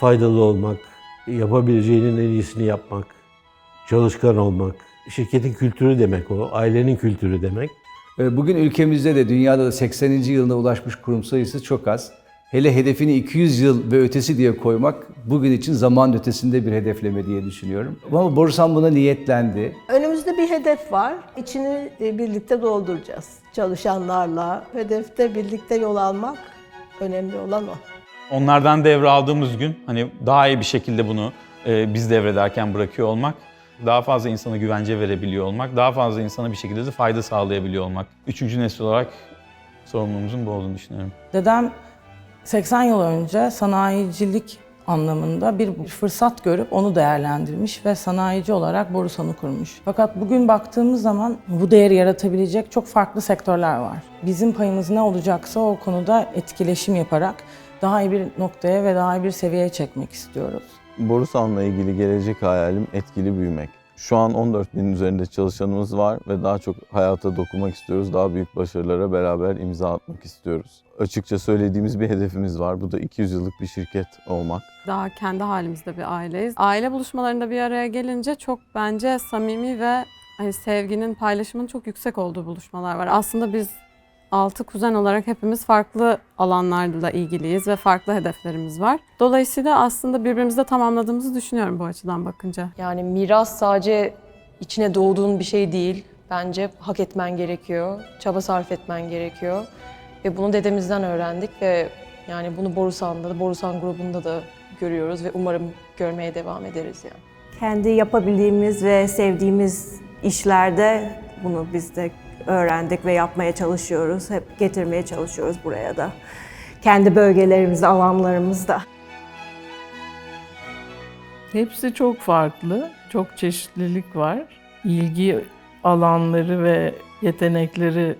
faydalı olmak, yapabileceğinin en iyisini yapmak, çalışkan olmak, şirketin kültürü demek o, ailenin kültürü demek. E, Bugün ülkemizde de dünyada da 80. yılına ulaşmış kurum sayısı çok az. Hele hedefini 200 yıl ve ötesi diye koymak bugün için zaman ötesinde bir hedefleme diye düşünüyorum. Ama Borusan buna niyetlendi. Önümüzde bir hedef var. İçini e, birlikte dolduracağız. Çalışanlarla. Hedefte birlikte yol almak önemli olan o. Onlardan devraldığımız gün hani daha iyi bir şekilde bunu e, biz devrederken bırakıyor olmak, daha fazla insana güvence verebiliyor olmak, daha fazla insana bir şekilde de fayda sağlayabiliyor olmak. Üçüncü nesil olarak sorumluluğumuzun bu olduğunu düşünüyorum. Dedem 80 yıl önce sanayicilik anlamında bir fırsat görüp onu değerlendirmiş ve sanayici olarak Borusan'ı kurmuş. Fakat bugün baktığımız zaman bu değeri yaratabilecek çok farklı sektörler var. Bizim payımız ne olacaksa o konuda etkileşim yaparak daha iyi bir noktaya ve daha iyi bir seviyeye çekmek istiyoruz. Borusan'la ilgili gelecek hayalim etkili büyümek. Şu an 14 binin üzerinde çalışanımız var ve daha çok hayata dokunmak istiyoruz. Daha büyük başarılara beraber imza atmak istiyoruz. Açıkça söylediğimiz bir hedefimiz var. Bu da 200 yıllık bir şirket olmak. Daha kendi halimizde bir aileyiz. Aile buluşmalarında bir araya gelince çok bence samimi ve hani sevginin, paylaşımın çok yüksek olduğu buluşmalar var. Aslında biz altı kuzen olarak hepimiz farklı alanlarla ilgiliyiz ve farklı hedeflerimiz var. Dolayısıyla aslında birbirimizi de tamamladığımızı düşünüyorum bu açıdan bakınca. Yani miras sadece içine doğduğun bir şey değil. Bence hak etmen gerekiyor, çaba sarf etmen gerekiyor. Ve bunu dedemizden öğrendik ve yani bunu Borusan'da da, Borusan grubunda da görüyoruz ve umarım görmeye devam ederiz yani. kendi yapabildiğimiz ve sevdiğimiz işlerde bunu biz de öğrendik ve yapmaya çalışıyoruz. Hep getirmeye çalışıyoruz buraya da. Kendi bölgelerimizde, alanlarımızda. Hepsi çok farklı, çok çeşitlilik var. İlgi alanları ve yetenekleri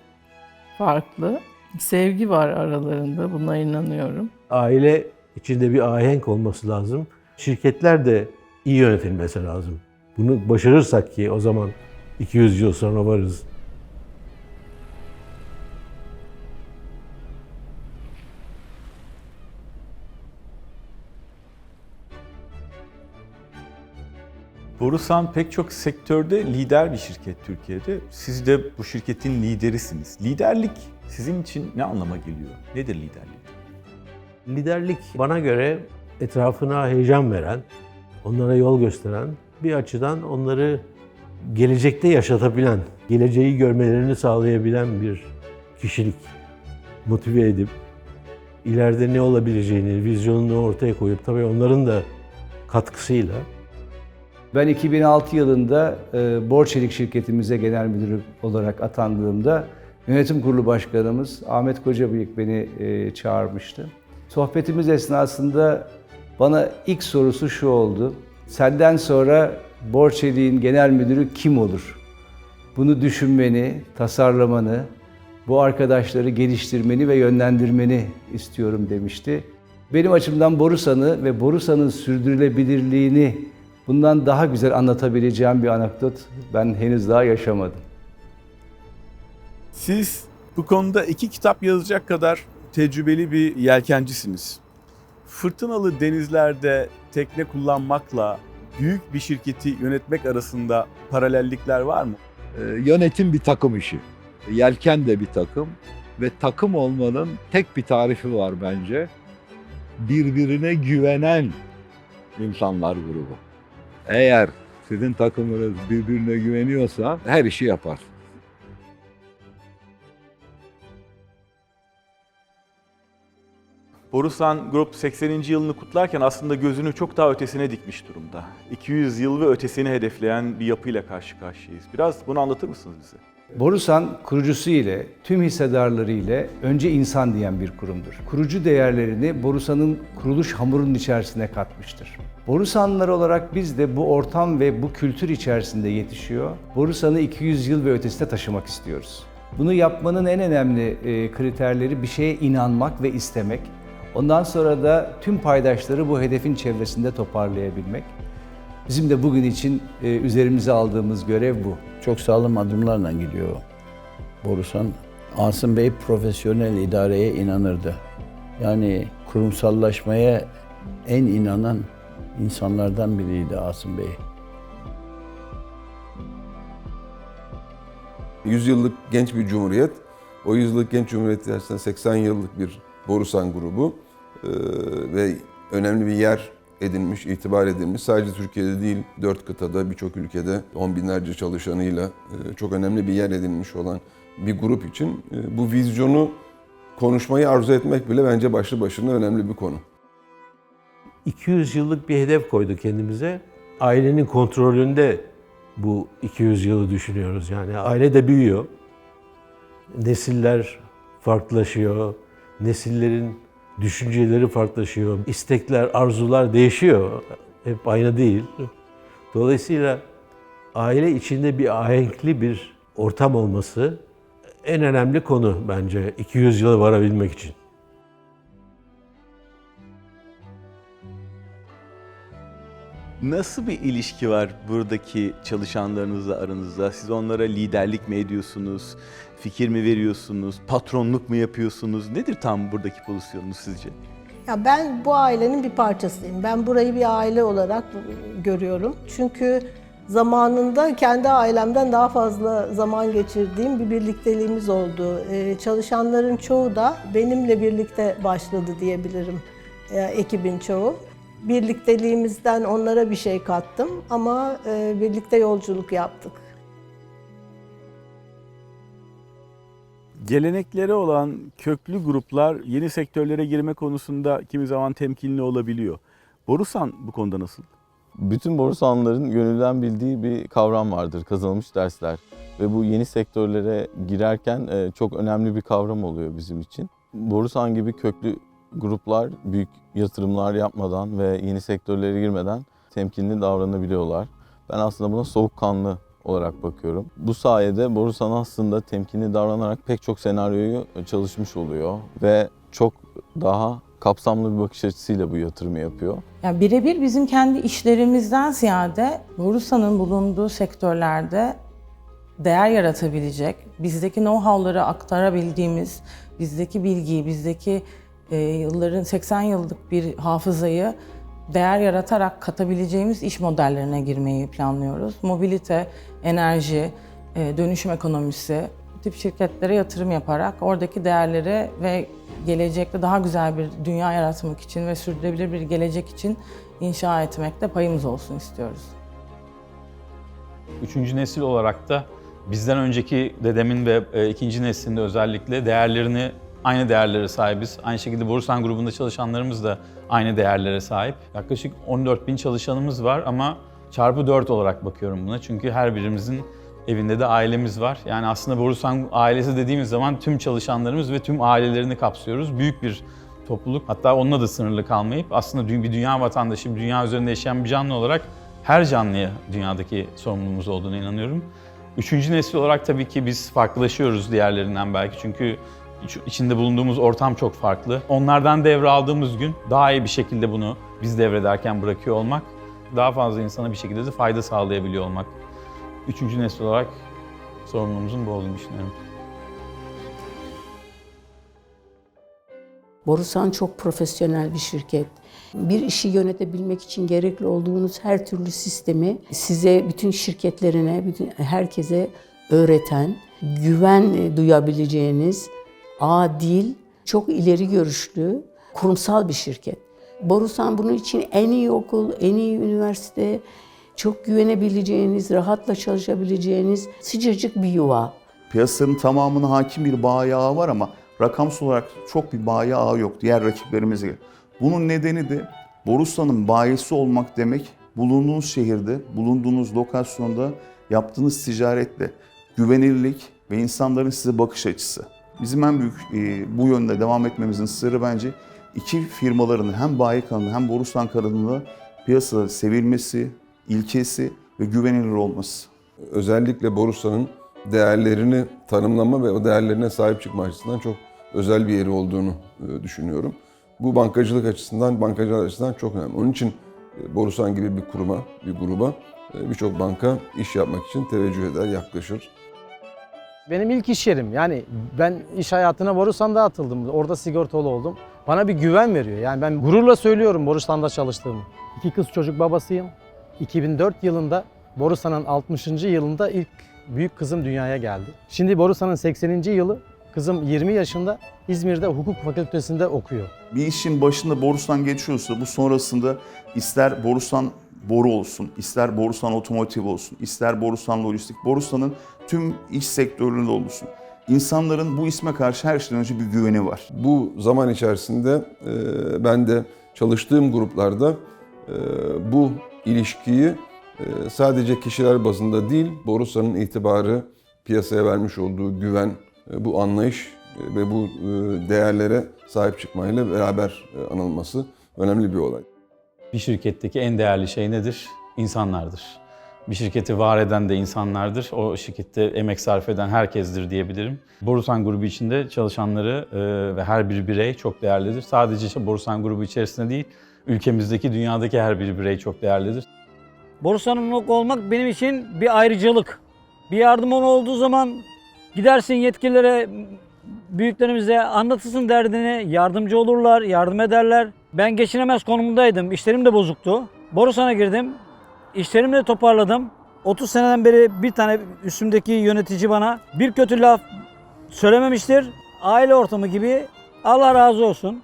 farklı. Sevgi var aralarında, buna inanıyorum. Aile içinde bir ahenk olması lazım. Şirketler de iyi yönetilmesi lazım. Bunu başarırsak ki o zaman 200 yıl sonra varız. Borusan pek çok sektörde lider bir şirket Türkiye'de. Siz de bu şirketin liderisiniz. Liderlik sizin için ne anlama geliyor? Nedir liderlik? Liderlik bana göre etrafına heyecan veren, onlara yol gösteren, bir açıdan onları gelecekte yaşatabilen, geleceği görmelerini sağlayabilen bir kişilik. Motive edip, ileride ne olabileceğini, vizyonunu ortaya koyup tabii onların da katkısıyla Ben 2006 yılında e, Borçelik şirketimize genel müdür olarak atandığımda yönetim kurulu başkanımız Ahmet Kocabıyık beni e, çağırmıştı. Sohbetimiz esnasında bana ilk sorusu şu oldu. Senden sonra Borçelik'in genel müdürü kim olur? Bunu düşünmeni, tasarlamanı, bu arkadaşları geliştirmeni ve yönlendirmeni istiyorum demişti. Benim açımdan Borusan'ı ve Borusan'ın sürdürülebilirliğini bundan daha güzel anlatabileceğim bir anekdot ben henüz daha yaşamadım. Siz bu konuda iki kitap yazacak kadar tecrübeli bir yelkencisiniz. Fırtınalı denizlerde tekne kullanmakla büyük bir şirketi yönetmek arasında paralellikler var mı? Ee, yönetim bir takım işi. Yelken de bir takım ve takım olmanın tek bir tarifi var bence. Birbirine güvenen insanlar grubu. Eğer sizin takımınız birbirine güveniyorsa her işi yapar. Borusan Group 80. yılını kutlarken aslında gözünü çok daha ötesine dikmiş durumda. 200 yıl ve ötesini hedefleyen bir yapıyla karşı karşıyayız. Biraz bunu anlatır mısınız bize? Borusan kurucusu ile tüm hissedarları ile önce insan diyen bir kurumdur. Kurucu değerlerini Borusan'ın kuruluş hamurunun içerisine katmıştır. Borusanlılar olarak biz de bu ortam ve bu kültür içerisinde yetişiyor. Borusan'ı 200 yıl ve ötesine taşımak istiyoruz. Bunu yapmanın en önemli e, kriterleri bir şeye inanmak ve istemek. Ondan sonra da tüm paydaşları bu hedefin çevresinde toparlayabilmek. Bizim de bugün için e, üzerimize aldığımız görev bu. Çok sağlam adımlarla gidiyor Borusan. Asım Bey profesyonel idareye inanırdı. Yani kurumsallaşmaya en inanan insanlardan biriydi Asım Bey. 100 yıllık genç bir cumhuriyet. O 100 yıllık genç cumhuriyet içerisinde 80 yıllık bir Borusan grubu Ee, ve önemli bir yer edinmiş, itibar edilmiş. Sadece Türkiye'de değil, dört kıtada, birçok ülkede on binlerce çalışanıyla e, çok önemli bir yer edinmiş olan bir grup için e, bu vizyonu konuşmayı arzu etmek bile bence başlı başına önemli bir konu. 200 yıllık bir hedef koydu kendimize. Ailenin kontrolünde bu 200 yılı düşünüyoruz. Yani aile de büyüyor. Nesiller farklılaşıyor. Nesillerin düşünceleri farklılaşıyor. İstekler, arzular değişiyor. Hep aynı değil. Dolayısıyla aile içinde bir ahenkli bir ortam olması en önemli konu bence 200 yıla varabilmek için. Nasıl bir ilişki var buradaki çalışanlarınızla aranızda? Siz onlara liderlik mi ediyorsunuz? Fikir mi veriyorsunuz? Patronluk mu yapıyorsunuz? Nedir tam buradaki pozisyonunuz sizce? Ya ben bu ailenin bir parçasıyım. Ben burayı bir aile olarak görüyorum. Çünkü zamanında kendi ailemden daha fazla zaman geçirdiğim bir birlikteliğimiz oldu. Ee, çalışanların çoğu da benimle birlikte başladı diyebilirim. Ee, ekibin çoğu. Birlikteliğimizden onlara bir şey kattım ama e, birlikte yolculuk yaptık. Gelenekleri olan köklü gruplar yeni sektörlere girme konusunda kimi zaman temkinli olabiliyor. Borusan bu konuda nasıl? Bütün Borusanlıların gönülden bildiği bir kavram vardır, kazanılmış dersler. Ve bu yeni sektörlere girerken e, çok önemli bir kavram oluyor bizim için. Borusan gibi köklü gruplar büyük yatırımlar yapmadan ve yeni sektörlere girmeden temkinli davranabiliyorlar. Ben aslında buna soğukkanlı olarak bakıyorum. Bu sayede Borusan aslında temkinli davranarak pek çok senaryoyu çalışmış oluyor ve çok daha kapsamlı bir bakış açısıyla bu yatırımı yapıyor. Yani birebir bizim kendi işlerimizden ziyade Borusan'ın bulunduğu sektörlerde değer yaratabilecek, bizdeki know-how'ları aktarabildiğimiz, bizdeki bilgiyi, bizdeki e, yılların 80 yıllık bir hafızayı değer yaratarak katabileceğimiz iş modellerine girmeyi planlıyoruz. Mobilite, enerji, e, dönüşüm ekonomisi bu tip şirketlere yatırım yaparak oradaki değerleri ve gelecekte daha güzel bir dünya yaratmak için ve sürdürülebilir bir gelecek için inşa etmekte payımız olsun istiyoruz. Üçüncü nesil olarak da bizden önceki dedemin ve e, ikinci neslinde özellikle değerlerini aynı değerlere sahibiz. Aynı şekilde Borusan grubunda çalışanlarımız da aynı değerlere sahip. Yaklaşık 14 bin çalışanımız var ama çarpı 4 olarak bakıyorum buna. Çünkü her birimizin evinde de ailemiz var. Yani aslında Borusan ailesi dediğimiz zaman tüm çalışanlarımız ve tüm ailelerini kapsıyoruz. Büyük bir topluluk. Hatta onunla da sınırlı kalmayıp aslında bir dünya vatandaşı, bir dünya üzerinde yaşayan bir canlı olarak her canlıya dünyadaki sorumluluğumuz olduğuna inanıyorum. Üçüncü nesil olarak tabii ki biz farklılaşıyoruz diğerlerinden belki çünkü içinde bulunduğumuz ortam çok farklı. Onlardan devraldığımız gün daha iyi bir şekilde bunu biz devrederken bırakıyor olmak, daha fazla insana bir şekilde de fayda sağlayabiliyor olmak. Üçüncü nesil olarak sorumluluğumuzun bu olduğunu düşünüyorum. Borusan çok profesyonel bir şirket. Bir işi yönetebilmek için gerekli olduğunuz her türlü sistemi size, bütün şirketlerine, bütün herkese öğreten, güven duyabileceğiniz, adil, çok ileri görüşlü, kurumsal bir şirket. Borusan bunun için en iyi okul, en iyi üniversite, çok güvenebileceğiniz, rahatla çalışabileceğiniz sıcacık bir yuva. Piyasanın tamamına hakim bir bayi ağı var ama rakamsal olarak çok bir bayi ağı yok diğer rakiplerimize göre. Bunun nedeni de Borusan'ın bayisi olmak demek bulunduğunuz şehirde, bulunduğunuz lokasyonda yaptığınız ticaretle güvenilirlik ve insanların size bakış açısı. Bizim en büyük e, bu yönde devam etmemizin sırrı bence iki firmaların hem bayi kanalında hem Borusan kanalında piyasada sevilmesi, ilkesi ve güvenilir olması. özellikle Borusan'ın değerlerini tanımlama ve o değerlerine sahip çıkma açısından çok özel bir yeri olduğunu e, düşünüyorum. Bu bankacılık açısından, bankacılık açısından çok önemli. Onun için e, Borusan gibi bir kuruma, bir gruba e, birçok banka iş yapmak için teveccüh eder, yaklaşır. Benim ilk iş yerim. Yani ben iş hayatına Borusan'da atıldım. Orada sigortalı oldum. bana bir güven veriyor. Yani ben gururla söylüyorum Borusan'da çalıştığımı. İki kız çocuk babasıyım. 2004 yılında Borusan'ın 60. yılında ilk büyük kızım dünyaya geldi. Şimdi Borusan'ın 80. yılı kızım 20 yaşında İzmir'de hukuk fakültesinde okuyor. Bir işin başında Borusan geçiyorsa bu sonrasında ister Borusan boru olsun, ister Borusan otomotiv olsun, ister Borusan lojistik, Borusan'ın tüm iş sektöründe olsun. İnsanların bu isme karşı her şeyden önce bir güveni var. Bu zaman içerisinde e, ben de çalıştığım gruplarda e, bu ilişkiyi e, sadece kişiler bazında değil, Borusan'ın itibarı, piyasaya vermiş olduğu güven, e, bu anlayış e, ve bu e, değerlere sahip çıkmayla beraber e, anılması önemli bir olay. Bir şirketteki en değerli şey nedir? İnsanlardır. Bir şirketi var eden de insanlardır. O şirkette emek sarf eden herkesdir diyebilirim. Borusan grubu içinde çalışanları e, ve her bir birey çok değerlidir. Sadece Borusan grubu içerisinde değil, ülkemizdeki, dünyadaki her bir birey çok değerlidir. Borusanın olmak benim için bir ayrıcalık. Bir yardım olduğu zaman gidersin yetkililere, büyüklerimize anlatırsın derdini, yardımcı olurlar, yardım ederler. Ben geçinemez konumundaydım, işlerim de bozuktu. Borusan'a girdim, işlerimi de toparladım. 30 seneden beri bir tane üstümdeki yönetici bana bir kötü laf söylememiştir. Aile ortamı gibi Allah razı olsun.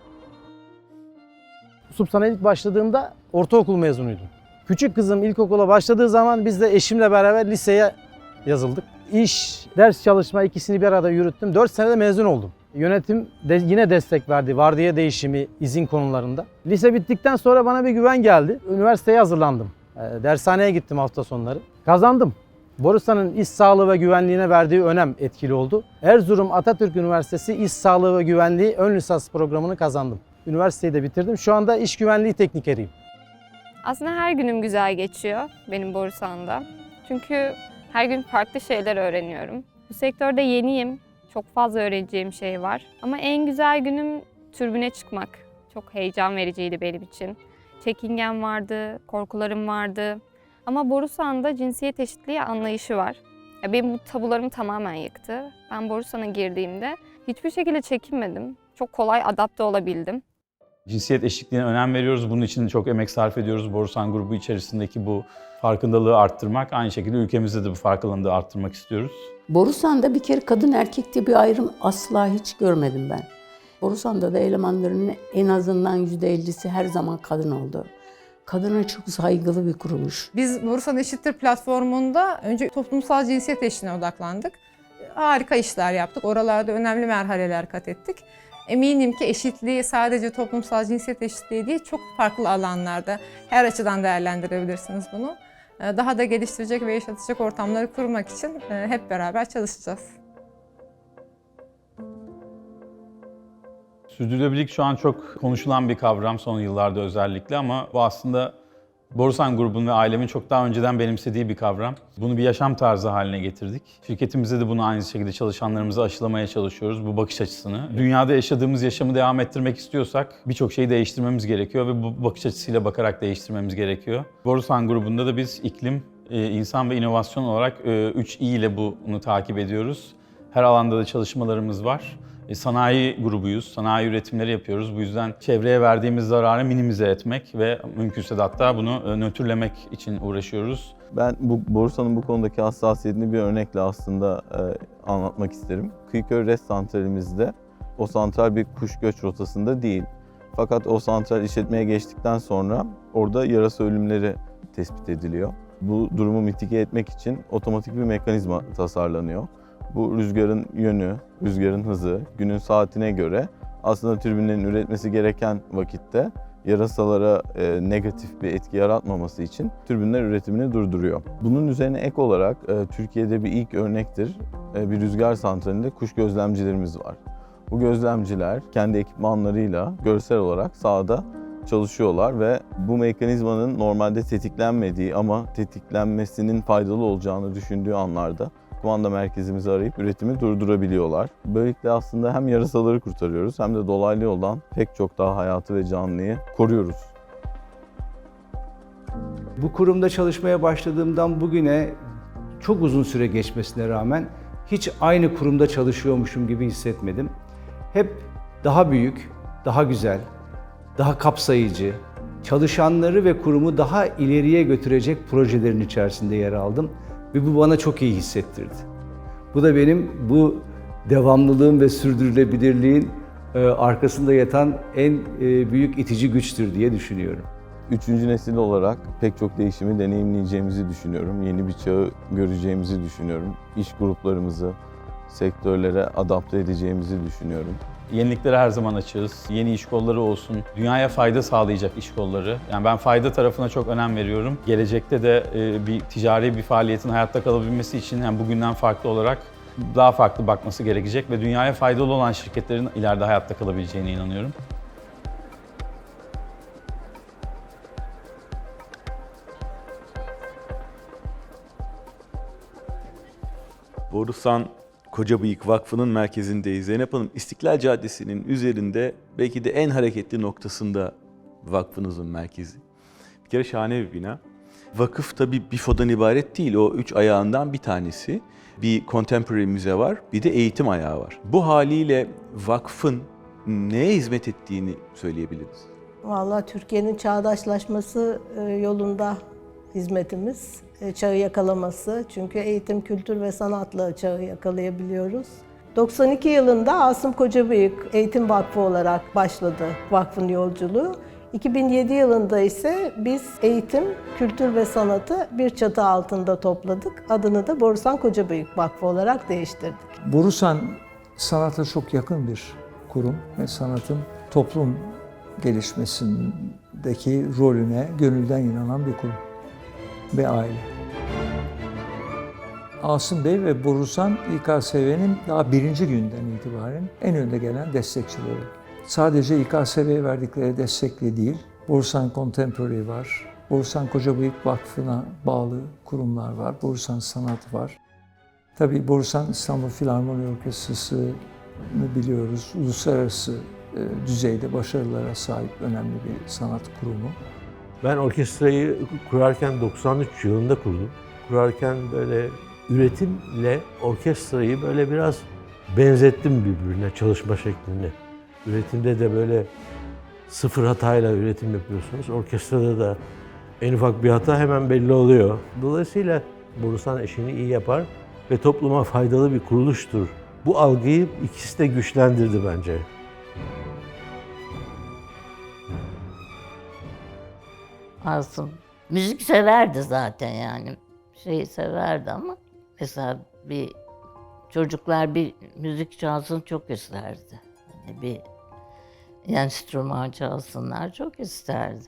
Subsan'a ilk başladığımda ortaokul mezunuydum. Küçük kızım ilkokula başladığı zaman biz de eşimle beraber liseye yazıldık. İş, ders çalışma ikisini bir arada yürüttüm. 4 senede mezun oldum. Yönetim de yine destek verdi. Vardiya değişimi, izin konularında. Lise bittikten sonra bana bir güven geldi. Üniversiteye hazırlandım. Ee, Dershaneye gittim hafta sonları. Kazandım. Borusan'ın iş sağlığı ve güvenliğine verdiği önem etkili oldu. Erzurum Atatürk Üniversitesi İş Sağlığı ve Güvenliği ön lisans programını kazandım. Üniversiteyi de bitirdim. Şu anda iş güvenliği teknikeriyim. Aslında her günüm güzel geçiyor benim Borusan'da. Çünkü her gün farklı şeyler öğreniyorum. Bu sektörde yeniyim. Çok fazla öğreneceğim şey var. Ama en güzel günüm türbüne çıkmak. Çok heyecan vericiydi benim için. Çekingen vardı, korkularım vardı. Ama Borusan'da cinsiyet eşitliği anlayışı var. Ya benim bu tabularımı tamamen yıktı. Ben Borusan'a girdiğimde hiçbir şekilde çekinmedim. Çok kolay adapte olabildim. Cinsiyet eşitliğine önem veriyoruz. Bunun için çok emek sarf ediyoruz. Borusan grubu içerisindeki bu farkındalığı arttırmak. Aynı şekilde ülkemizde de bu farkındalığı arttırmak istiyoruz. Borusan'da bir kere kadın erkek diye bir ayrım asla hiç görmedim ben. Borusan'da da elemanlarının en azından %50'si her zaman kadın oldu. Kadına çok saygılı bir kuruluş. Biz Borusan Eşittir platformunda önce toplumsal cinsiyet eşitliğine odaklandık. Harika işler yaptık. Oralarda önemli merhaleler kat ettik. Eminim ki eşitliği sadece toplumsal cinsiyet eşitliği değil, çok farklı alanlarda her açıdan değerlendirebilirsiniz bunu. Ee, Daha da geliştirecek ve yaşatacak ortamları kurmak için e, hep beraber çalışacağız. Sürdürülebilirlik şu an çok konuşulan bir kavram son yıllarda özellikle ama bu aslında Borusan grubunun ve ailemin çok daha önceden benimsediği bir kavram. Bunu bir yaşam tarzı haline getirdik. Şirketimizde de bunu aynı şekilde çalışanlarımıza aşılamaya çalışıyoruz bu bakış açısını. Dünyada yaşadığımız yaşamı devam ettirmek istiyorsak birçok şeyi değiştirmemiz gerekiyor ve bu bakış açısıyla bakarak değiştirmemiz gerekiyor. Borusan grubunda da biz iklim, e, insan ve inovasyon olarak 3 i ile bunu takip ediyoruz. Her alanda da çalışmalarımız var. E, Sanayi grubuyuz, sanayi üretimleri yapıyoruz. Bu yüzden çevreye verdiğimiz zararı minimize etmek ve mümkünse de hatta bunu e, nötrlemek için uğraşıyoruz. Ben bu borsanın bu konudaki hassasiyetini bir örnekle aslında e, anlatmak isterim. Kıyıköy RES santralimizde o santral bir kuş göç rotasında değil. Fakat o santral işletmeye geçtikten sonra orada yarasa ölümleri tespit ediliyor. Bu durumu mitike etmek için otomatik bir mekanizma tasarlanıyor. Bu rüzgarın yönü, rüzgarın hızı, günün saatine göre aslında türbinlerin üretmesi gereken vakitte yarasalara e, negatif bir etki yaratmaması için türbinler üretimini durduruyor. Bunun üzerine ek olarak e, Türkiye'de bir ilk örnektir. E, bir rüzgar santralinde kuş gözlemcilerimiz var. Bu gözlemciler kendi ekipmanlarıyla görsel olarak sahada çalışıyorlar ve bu mekanizmanın normalde tetiklenmediği ama tetiklenmesinin faydalı olacağını düşündüğü anlarda kumanda merkezimizi arayıp üretimi durdurabiliyorlar. Böylelikle aslında hem yarasaları kurtarıyoruz hem de dolaylı yoldan pek çok daha hayatı ve canlıyı koruyoruz. Bu kurumda çalışmaya başladığımdan bugüne çok uzun süre geçmesine rağmen hiç aynı kurumda çalışıyormuşum gibi hissetmedim. Hep daha büyük, daha güzel, daha kapsayıcı, çalışanları ve kurumu daha ileriye götürecek projelerin içerisinde yer aldım ve bu bana çok iyi hissettirdi. Bu da benim bu devamlılığın ve sürdürülebilirliğin e, arkasında yatan en e, büyük itici güçtür diye düşünüyorum. Üçüncü nesil olarak pek çok değişimi deneyimleyeceğimizi düşünüyorum. Yeni bir çağı göreceğimizi düşünüyorum. İş gruplarımızı sektörlere adapte edeceğimizi düşünüyorum. Yeniliklere her zaman açığız. Yeni iş kolları olsun, dünyaya fayda sağlayacak iş kolları. Yani ben fayda tarafına çok önem veriyorum. Gelecekte de e, bir ticari bir faaliyetin hayatta kalabilmesi için yani bugünden farklı olarak daha farklı bakması gerekecek ve dünyaya faydalı olan şirketlerin ileride hayatta kalabileceğine inanıyorum. Borusan Kocabıyık Vakfı'nın merkezindeyiz. Zeynep Hanım, İstiklal Caddesi'nin üzerinde belki de en hareketli noktasında vakfınızın merkezi. Bir kere şahane bir bina. Vakıf tabii BIFO'dan ibaret değil, o üç ayağından bir tanesi. Bir contemporary müze var, bir de eğitim ayağı var. Bu haliyle vakfın neye hizmet ettiğini söyleyebiliriz. Vallahi Türkiye'nin çağdaşlaşması e, yolunda hizmetimiz, çağı yakalaması. Çünkü eğitim, kültür ve sanatla çağı yakalayabiliyoruz. 92 yılında Asım Kocabıyık Eğitim Vakfı olarak başladı vakfın yolculuğu. 2007 yılında ise biz eğitim, kültür ve sanatı bir çatı altında topladık. Adını da Borusan Kocabıyık Vakfı olarak değiştirdik. Borusan sanata çok yakın bir kurum ve sanatın toplum gelişmesindeki rolüne gönülden inanan bir kurum ve aile. Asım Bey ve Borusan İKSV'nin daha birinci günden itibaren en önde gelen destekçileri. Sadece İKSV'ye verdikleri destekle değil, Borusan Contemporary var, Borusan Kocabıyık Vakfı'na bağlı kurumlar var, Borusan Sanat var. Tabii Borusan İstanbul Filarmoni Orkestrası'nı biliyoruz. Uluslararası e, düzeyde başarılara sahip önemli bir sanat kurumu. Ben orkestrayı kurarken 93 yılında kurdum. Kurarken böyle üretimle orkestrayı böyle biraz benzettim birbirine çalışma şeklini. Üretimde de böyle sıfır hatayla üretim yapıyorsunuz. Orkestrada da en ufak bir hata hemen belli oluyor. Dolayısıyla Borusan işini iyi yapar ve topluma faydalı bir kuruluştur. Bu algıyı ikisi de güçlendirdi bence. Asım. Müzik severdi zaten yani. Şeyi severdi ama mesela bir çocuklar bir müzik çalsın çok isterdi. Yani bir enstrüman çalsınlar çok isterdi.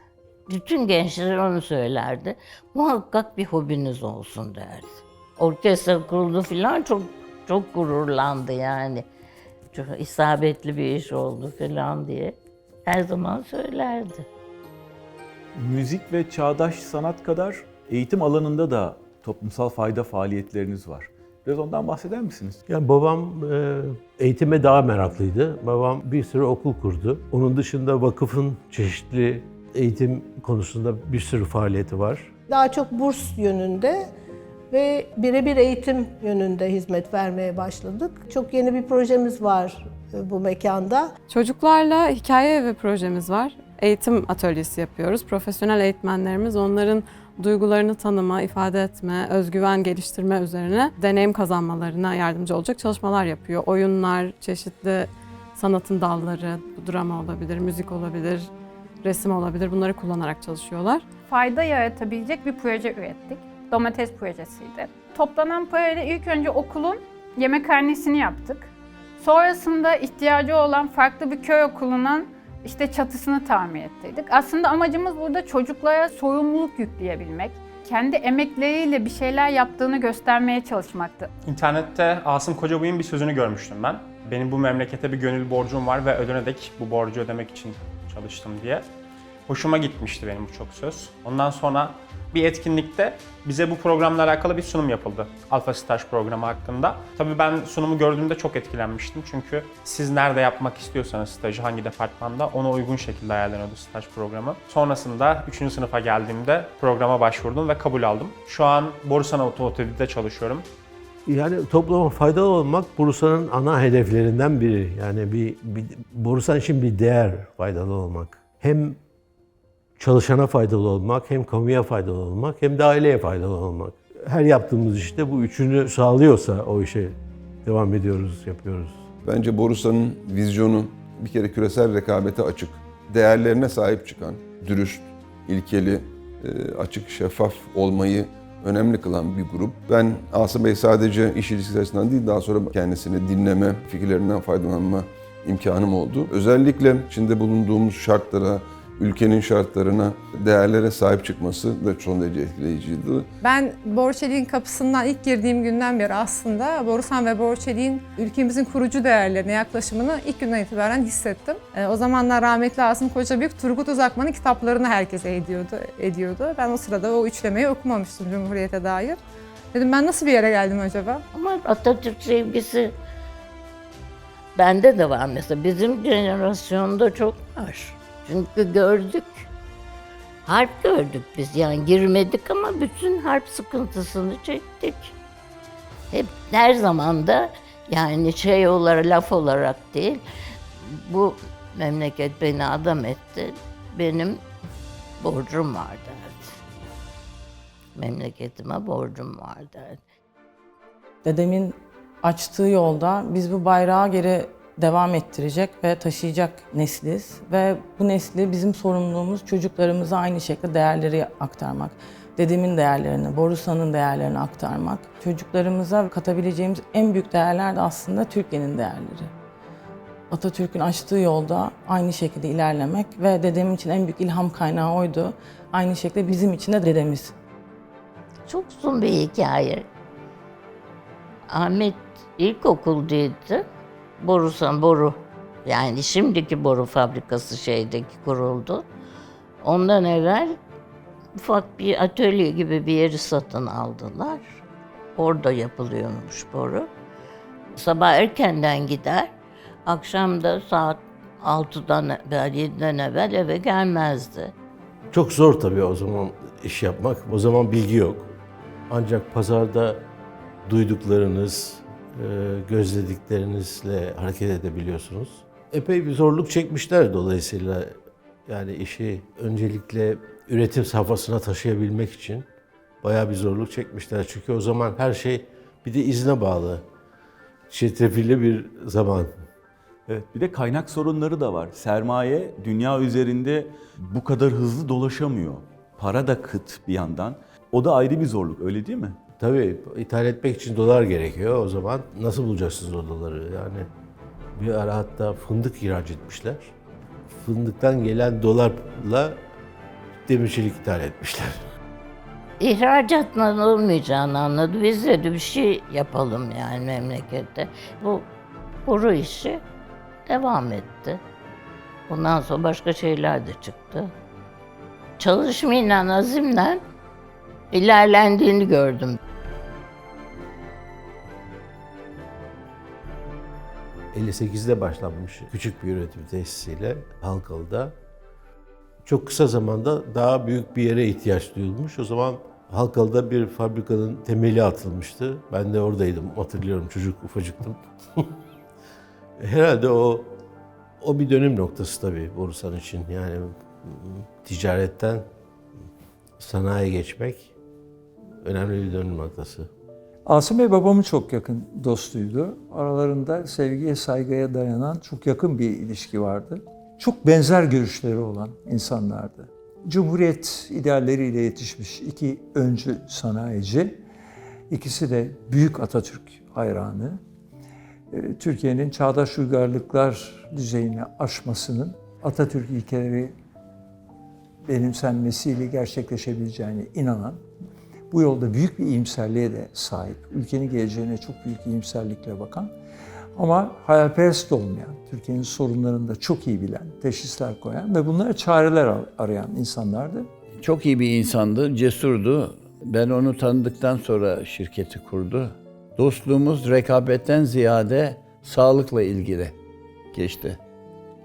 Bütün gençler onu söylerdi. Muhakkak bir hobiniz olsun derdi. Orkestra kuruldu falan çok çok gururlandı yani. Çok isabetli bir iş oldu falan diye her zaman söylerdi. Müzik ve çağdaş sanat kadar eğitim alanında da toplumsal fayda faaliyetleriniz var. Biraz ondan bahseder misiniz? Yani babam e, eğitime daha meraklıydı. Babam bir sürü okul kurdu. Onun dışında vakıfın çeşitli eğitim konusunda bir sürü faaliyeti var. Daha çok burs yönünde ve birebir eğitim yönünde hizmet vermeye başladık. Çok yeni bir projemiz var e, bu mekanda. Çocuklarla hikaye evi projemiz var. Eğitim atölyesi yapıyoruz. Profesyonel eğitmenlerimiz onların duygularını tanıma, ifade etme, özgüven geliştirme üzerine deneyim kazanmalarına yardımcı olacak çalışmalar yapıyor. Oyunlar, çeşitli sanatın dalları, bu drama olabilir, müzik olabilir, resim olabilir bunları kullanarak çalışıyorlar. fayda yaratabilecek bir proje ürettik. Domates projesiydi. Toplanan parayla ilk önce okulun yemekhanesini yaptık. Sonrasında ihtiyacı olan farklı bir köy okulunun işte çatısını tamir ettirdik. Aslında amacımız burada çocuklara sorumluluk yükleyebilmek. Kendi emekleriyle bir şeyler yaptığını göstermeye çalışmaktı. İnternette Asım Kocabıyık'ın bir sözünü görmüştüm ben. Benim bu memlekete bir gönül borcum var ve ödene dek bu borcu ödemek için çalıştım diye. Hoşuma gitmişti benim bu çok söz. Ondan sonra bir etkinlikte bize bu programla alakalı bir sunum yapıldı. Alfa Staj programı hakkında. Tabii ben sunumu gördüğümde çok etkilenmiştim. Çünkü siz nerede yapmak istiyorsanız stajı, hangi departmanda ona uygun şekilde ayarlanıyordu staj programı. Sonrasında 3. sınıfa geldiğimde programa başvurdum ve kabul aldım. Şu an Borusan Otomotiv'de çalışıyorum. Yani topluma faydalı olmak Borusan'ın ana hedeflerinden biri. Yani bir, bir Borusan için bir değer faydalı olmak. Hem çalışana faydalı olmak, hem kamuya faydalı olmak, hem de aileye faydalı olmak. Her yaptığımız işte bu üçünü sağlıyorsa o işe devam ediyoruz, yapıyoruz. Bence Borusan'ın vizyonu bir kere küresel rekabete açık, değerlerine sahip çıkan, dürüst, ilkeli, e, açık, şeffaf olmayı önemli kılan bir grup. Ben Asım Bey sadece iş ilişkisi açısından değil, daha sonra kendisini dinleme, fikirlerinden faydalanma imkanım oldu. Özellikle içinde bulunduğumuz şartlara, ülkenin şartlarına, değerlere sahip çıkması da son derece etkileyiciydi. Ben Borçelik'in kapısından ilk girdiğim günden beri aslında Borusan ve Borçelik'in ülkemizin kurucu değerlerine yaklaşımını ilk günden itibaren hissettim. E, o zamanlar rahmetli Asım Kocabıyık, Turgut Uzakman'ın kitaplarını herkese ediyordu, ediyordu. Ben o sırada o üçlemeyi okumamıştım Cumhuriyet'e dair. Dedim ben nasıl bir yere geldim acaba? Ama Atatürk sevgisi bende de var mesela. Bizim jenerasyonda çok var. Çünkü gördük. Harp gördük biz yani girmedik ama bütün harp sıkıntısını çektik. Hep her zaman da yani şey olarak laf olarak değil bu memleket beni adam etti. Benim borcum var derdi. Memleketime borcum var derdi. Dedemin açtığı yolda biz bu bayrağı geri devam ettirecek ve taşıyacak nesliz. Ve bu nesli bizim sorumluluğumuz çocuklarımıza aynı şekilde değerleri aktarmak. Dedemin değerlerini, Borusan'ın değerlerini aktarmak. Çocuklarımıza katabileceğimiz en büyük değerler de aslında Türkiye'nin değerleri. Atatürk'ün açtığı yolda aynı şekilde ilerlemek ve dedemin için en büyük ilham kaynağı oydu. Aynı şekilde bizim için de dedemiz. Çok uzun bir hikaye. Ahmet ilkokuldaydı. Borusan boru. Yani şimdiki boru fabrikası şeydeki kuruldu. Ondan evvel ufak bir atölye gibi bir yeri satın aldılar. Orada yapılıyormuş boru. Sabah erkenden gider, akşam da saat 6'dan evvel, 7'den evvel eve gelmezdi. Çok zor tabii o zaman iş yapmak. O zaman bilgi yok. Ancak pazarda duyduklarınız, gözlediklerinizle hareket edebiliyorsunuz. Epey bir zorluk çekmişler dolayısıyla yani işi öncelikle üretim safhasına taşıyabilmek için bayağı bir zorluk çekmişler. Çünkü o zaman her şey bir de izne bağlı. Çetrefilli bir zaman. Evet, bir de kaynak sorunları da var. Sermaye dünya üzerinde bu kadar hızlı dolaşamıyor. Para da kıt bir yandan. O da ayrı bir zorluk, öyle değil mi? Tabii ithal etmek için dolar gerekiyor o zaman. Nasıl bulacaksınız o doları? Yani bir ara hatta fındık ihraç etmişler. Fındıktan gelen dolarla demirçilik ithal etmişler. İhracatla olmayacağını anladı. Biz de bir şey yapalım yani memlekette. Bu boru işi devam etti. Bundan sonra başka şeyler de çıktı. Çalışmayla, azimle ilerlendiğini gördüm. 58'de başlanmış küçük bir üretim tesisiyle Halkalı'da. Çok kısa zamanda daha büyük bir yere ihtiyaç duyulmuş. O zaman Halkalı'da bir fabrikanın temeli atılmıştı. Ben de oradaydım, hatırlıyorum çocuk ufacıktım. Herhalde o o bir dönüm noktası tabii Borusan için. Yani ticaretten sanayiye geçmek önemli bir dönüm noktası. Asım Bey babamın çok yakın dostuydu. Aralarında sevgiye, saygıya dayanan çok yakın bir ilişki vardı. Çok benzer görüşleri olan insanlardı. Cumhuriyet idealleriyle yetişmiş iki öncü sanayici. İkisi de büyük Atatürk hayranı. Ee, Türkiye'nin çağdaş uygarlıklar düzeyine aşmasının Atatürk ilkeleri benimsenmesiyle gerçekleşebileceğine inanan, bu yolda büyük bir iyimserliğe de sahip, ülkenin geleceğine çok büyük iyimserlikle bakan ama hayalperest olmayan, Türkiye'nin sorunlarını da çok iyi bilen, teşhisler koyan ve bunlara çareler arayan insanlardı. Çok iyi bir insandı, cesurdu. Ben onu tanıdıktan sonra şirketi kurdu. Dostluğumuz rekabetten ziyade sağlıkla ilgili geçti.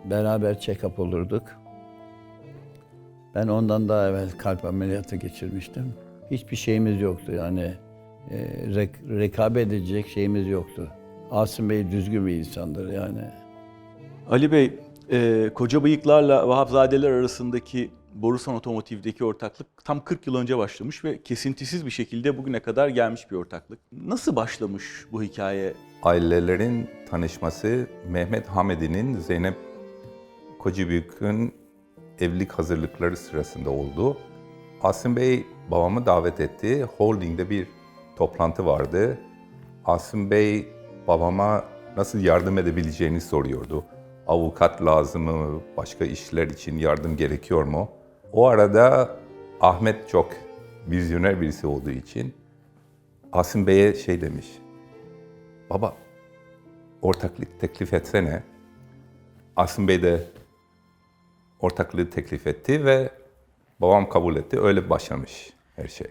Beraber check-up olurduk. Ben ondan daha evvel kalp ameliyatı geçirmiştim. Hiçbir şeyimiz yoktu yani. e, rek- rekabet edecek şeyimiz yoktu. Asım Bey düzgün bir insandır yani. Ali Bey, e, Koca Bıyıklarla Vahapzadeler arasındaki Borusan Otomotiv'deki ortaklık tam 40 yıl önce başlamış ve kesintisiz bir şekilde bugüne kadar gelmiş bir ortaklık. Nasıl başlamış bu hikaye? Ailelerin tanışması Mehmet Hamedi'nin Zeynep Kocabıyık'ın evlilik hazırlıkları sırasında oldu. Asım Bey babamı davet etti. Holding'de bir toplantı vardı. Asım Bey babama nasıl yardım edebileceğini soruyordu. Avukat lazım mı? Başka işler için yardım gerekiyor mu? O arada Ahmet çok vizyoner birisi olduğu için Asım Bey'e şey demiş. Baba ortaklık teklif etsene. Asım Bey de ortaklığı teklif etti ve babam kabul etti. Öyle başlamış her şey.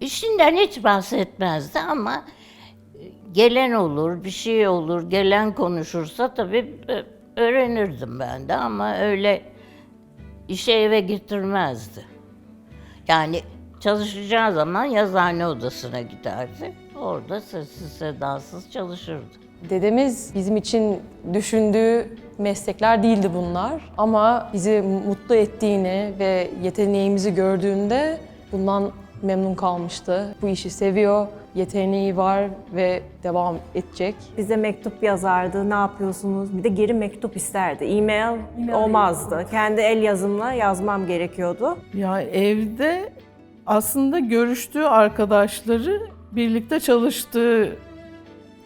İşinden hiç bahsetmezdi ama gelen olur, bir şey olur, gelen konuşursa tabii e, öğrenirdim ben de ama öyle işe eve getirmezdi. Yani çalışacağı zaman yazıhane odasına giderdi. Orada sessiz sedasız çalışırdı. Dedemiz bizim için düşündüğü meslekler değildi bunlar. Ama bizi mutlu ettiğini ve yeteneğimizi gördüğünde bundan memnun kalmıştı. Bu işi seviyor, yeteneği var ve devam edecek. Bize mektup yazardı, ne yapıyorsunuz? Bir de geri mektup isterdi. E-mail, olmazdı. Kendi el yazımla yazmam gerekiyordu. Ya evde aslında görüştüğü arkadaşları birlikte çalıştığı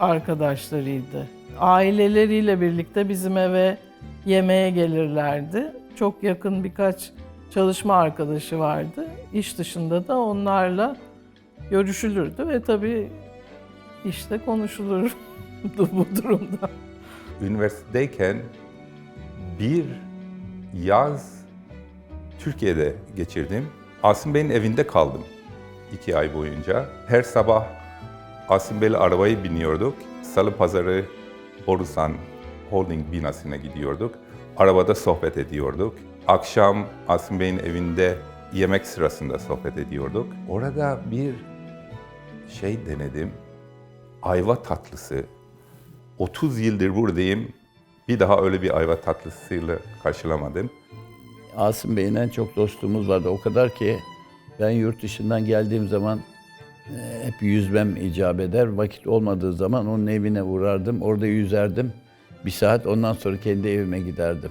arkadaşlarıydı. Aileleriyle birlikte bizim eve yemeğe gelirlerdi. Çok yakın birkaç çalışma arkadaşı vardı. İş dışında da onlarla görüşülürdü ve tabii işte konuşulurdu bu durumda. Üniversitedeyken bir yaz Türkiye'de geçirdim. Asım Bey'in evinde kaldım iki ay boyunca. Her sabah Asım Bey'le arabaya biniyorduk. Salı pazarı Borusan Holding binasına gidiyorduk. Arabada sohbet ediyorduk. Akşam Asım Bey'in evinde yemek sırasında sohbet ediyorduk. Orada bir şey denedim. Ayva tatlısı. 30 yıldır buradayım. Bir daha öyle bir ayva tatlısıyla karşılamadım. Asım Bey'le çok dostluğumuz vardı. O kadar ki ben yurt dışından geldiğim zaman hep yüzmem icap eder. Vakit olmadığı zaman onun evine uğrardım. Orada yüzerdim. Bir saat ondan sonra kendi evime giderdim.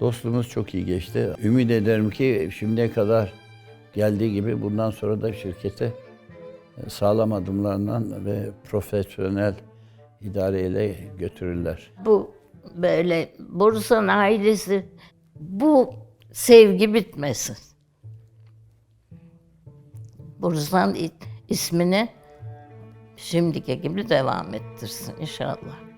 Dostluğumuz çok iyi geçti. Ümit ederim ki şimdiye kadar geldiği gibi bundan sonra da şirkete e, sağlam adımlarla ve profesyonel idareyle götürürler. Bu böyle Borusan ailesi bu sevgi bitmesin. Borusan ismini şimdiki gibi devam ettirsin inşallah.